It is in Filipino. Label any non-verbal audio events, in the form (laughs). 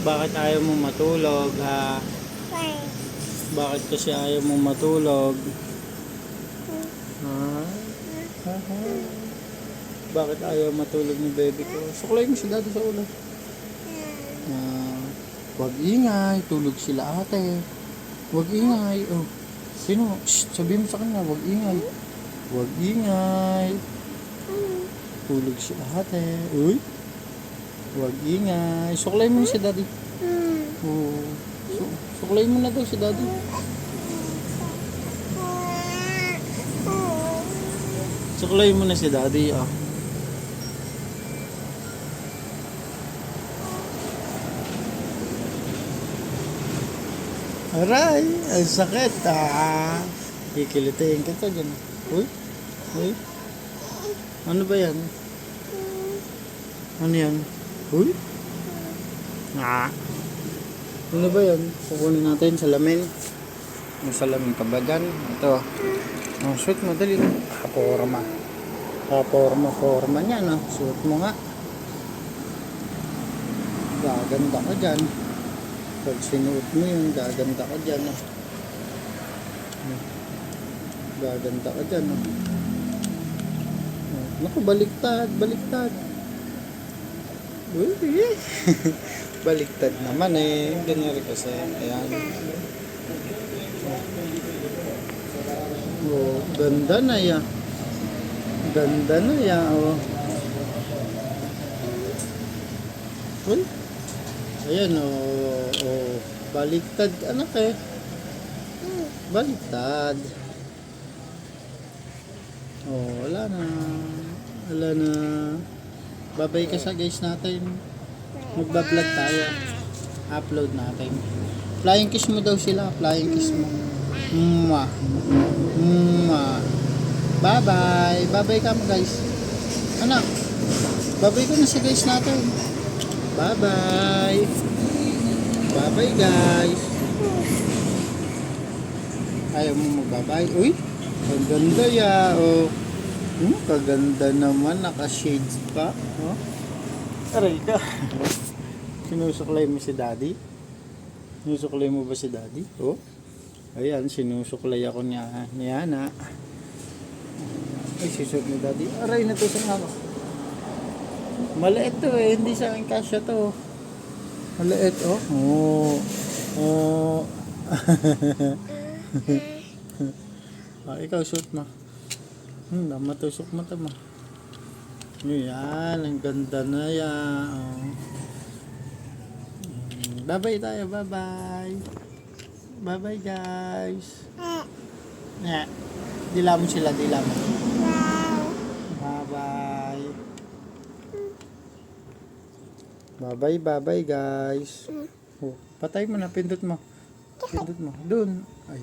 Bakit ayaw mo matulog, ha? Bakit kasi ayaw mo matulog? Ha? Bakit ayaw matulog ni baby ko? Suklay mo si daddy sa ulo. Ah, wag ingay, tulog sila ate. Wag ingay. Oh. Sino? Shh, sabihin mo sa kanya, wag ingay. Wag ingay. Tulog sila ate. Uy. Wag ingay. Suklay mo na si daddy. Oh. Su- suklay mo na daw si daddy. Suklay mo na si daddy, ah. Aray, ang sakit, ah. Kikilitiin kita dyan. Uy, uy. Ano ba yan? Ano yan? Uy? Ah. Ano ba yan? Kukunin natin salamin. Yung salamin ka ba dyan? Ito. Oh, shoot mo, dali. Kaporma. Kaporma, forma niya, no? Shoot mo nga. Gaganda ka dyan. Pag sinuot mo yun, gaganda ka dyan, no? Gaganda ka dyan, no? Naku, baliktad, baliktad. Uy, (laughs) baliktad naman eh. Ganyan rin kasi. Ayan. Oh, ganda na ya. Ganda na ya, oh. Uy. Ayan, oh, oh. Baliktad, anak eh. Baliktad. Oh, wala na. Wala na. Babay ka sa guys natin. Magbablog tayo. Upload natin. Flying kiss mo daw sila. Flying kiss mo. Mwah. Mwah. Bye-bye. Bye-bye ka mo guys. Anak. Bye-bye ko na sa guys natin. Bye-bye. Bye-bye guys. Ayaw mo magbabay. Uy. Ang ganda ya. Oh. Hmm, kaganda naman. Naka-shades pa. Oh. Aray ka. (laughs) Sinusuklay mo si daddy? Sinusuklay mo ba si daddy? Oh. Ayan, sinusuklay ako niya, ni Ana. Ay, susuk ni daddy. Aray, natusok ako. Maliit to eh. Hindi sa akin kasya to. Maliit, oh. Oh. Oh. (laughs) ah, ikaw, shoot mo. Hmm, mo to mo. Yan, ang ganda na yan. Oh. Bye-bye tayo, bye-bye. Bye-bye guys. Yeah. Dila mo sila, dila mo. Bye-bye. Bye-bye, bye-bye guys. Oh, patay mo na, pindot mo. Pindot mo. Doon. Ayan.